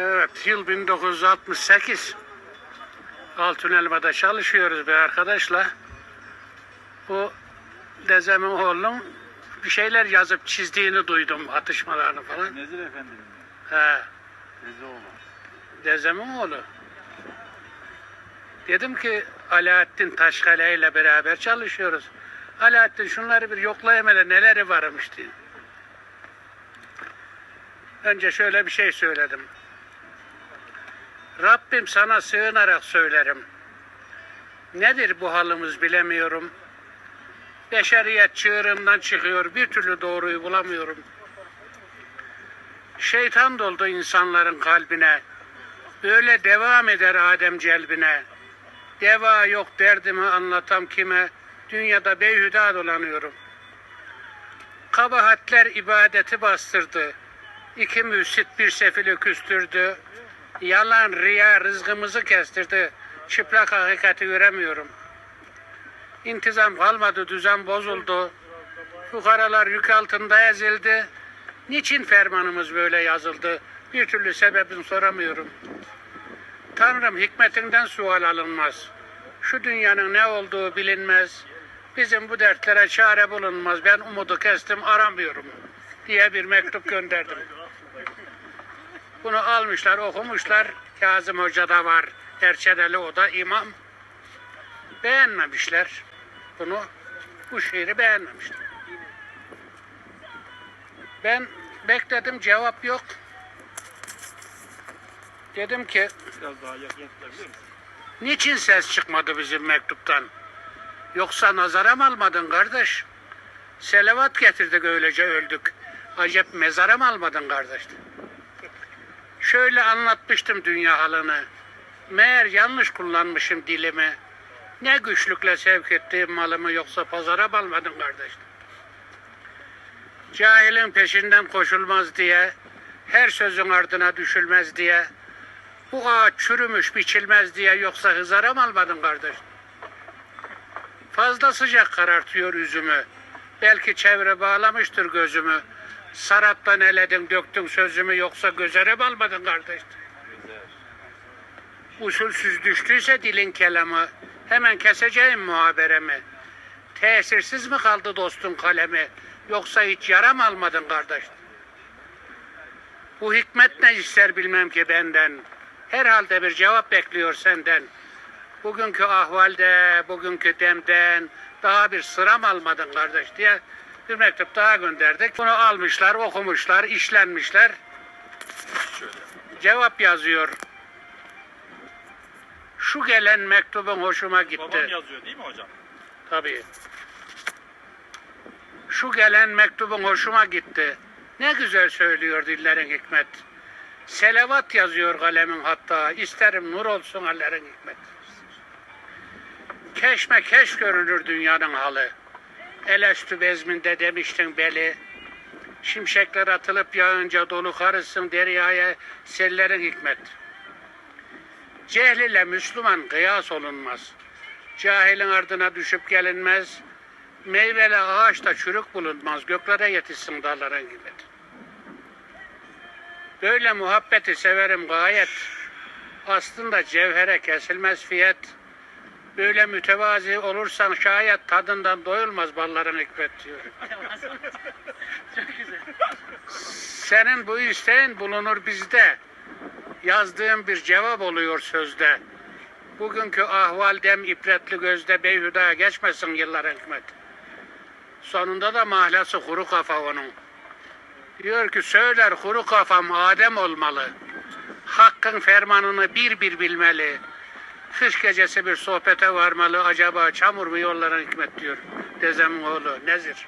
Evet, yıl 1968. Altınelma'da çalışıyoruz bir arkadaşla. Bu dezemin oğlunun bir şeyler yazıp çizdiğini duydum, atışmalarını falan. Nezir Efendi'nin mi? He, Nezoğlu. dezemin oğlu. Dedim ki Alaaddin Taşkale ile beraber çalışıyoruz. Alaaddin şunları bir yoklayayım hele neleri varmış diye. Önce şöyle bir şey söyledim. Rabbim sana sığınarak söylerim. Nedir bu halimiz bilemiyorum. Beşeriyet çığırından çıkıyor. Bir türlü doğruyu bulamıyorum. Şeytan doldu insanların kalbine. Böyle devam eder Adem celbine. Deva yok derdimi anlatam kime. Dünyada beyhuda dolanıyorum. Kabahatler ibadeti bastırdı. İki müsit bir sefili küstürdü. Yalan riya rızkımızı kestirdi. Çıplak hakikati göremiyorum. İntizam kalmadı, düzen bozuldu. Fukaralar yük altında ezildi. Niçin fermanımız böyle yazıldı? Bir türlü sebebini soramıyorum. Tanrım hikmetinden sual alınmaz. Şu dünyanın ne olduğu bilinmez. Bizim bu dertlere çare bulunmaz. Ben umudu kestim aramıyorum diye bir mektup gönderdim. Bunu almışlar, okumuşlar. Kazım Hoca da var. Erçeneli o da imam. Beğenmemişler bunu. Bu şiiri beğenmemişler. Ben bekledim cevap yok. Dedim ki Biraz daha yakın tutabilir misin? niçin ses çıkmadı bizim mektuptan? Yoksa nazara mı almadın kardeş? Selavat getirdik öylece öldük. Acep mezara mı almadın kardeş? Şöyle anlatmıştım dünya halını. Meğer yanlış kullanmışım dilimi. Ne güçlükle sevk ettiğim malımı yoksa pazara mı almadın kardeş? Cahilin peşinden koşulmaz diye, her sözün ardına düşülmez diye, bu ağaç çürümüş biçilmez diye yoksa hızara mı almadın kardeş? Fazla sıcak karartıyor üzümü. Belki çevre bağlamıştır gözümü. Saraptan eledin döktün sözümü yoksa gözere mi almadın kardeş? Usulsüz düştüyse dilin kelamı, hemen keseceğim muhaberemi. Tesirsiz mi kaldı dostun kalemi, yoksa hiç yara mı almadın kardeş? Bu hikmet ne ister bilmem ki benden. Herhalde bir cevap bekliyor senden. Bugünkü ahvalde, bugünkü demden daha bir sıra mı almadın kardeş diye bir mektup daha gönderdik. Bunu almışlar, okumuşlar, işlenmişler. Şöyle. Cevap yazıyor. Şu gelen mektubun hoşuma gitti. Babam yazıyor değil mi hocam? Tabii. Şu gelen mektubun hoşuma gitti. Ne güzel söylüyor dillerin hikmet. Selavat yazıyor kalemin hatta. İsterim nur olsun hallerin hikmet. Keşme keş görünür dünyanın halı. Elestü bezminde demiştin beli. Şimşekler atılıp yağınca dolu karısın deryaya sellerin hikmet. Cehl ile Müslüman kıyas olunmaz. Cahilin ardına düşüp gelinmez. Meyveli ağaçta çürük bulunmaz. Göklere yetişsin dalların gibi. Böyle muhabbeti severim gayet. Aslında cevhere kesilmez fiyat. Böyle mütevazi olursan şayet tadından doyulmaz balların hikmet diyor. Senin bu isteğin bulunur bizde. Yazdığım bir cevap oluyor sözde. Bugünkü ahval dem ibretli gözde beyhuda geçmesin yıllar hikmet. Sonunda da mahlası kuru kafa onun. Diyor ki söyler kuru kafam Adem olmalı. Hakkın fermanını bir bir bilmeli. Kış gecesi bir sohbete varmalı. Acaba çamur mu yolların hikmet diyor. Dezemin oğlu Nezir.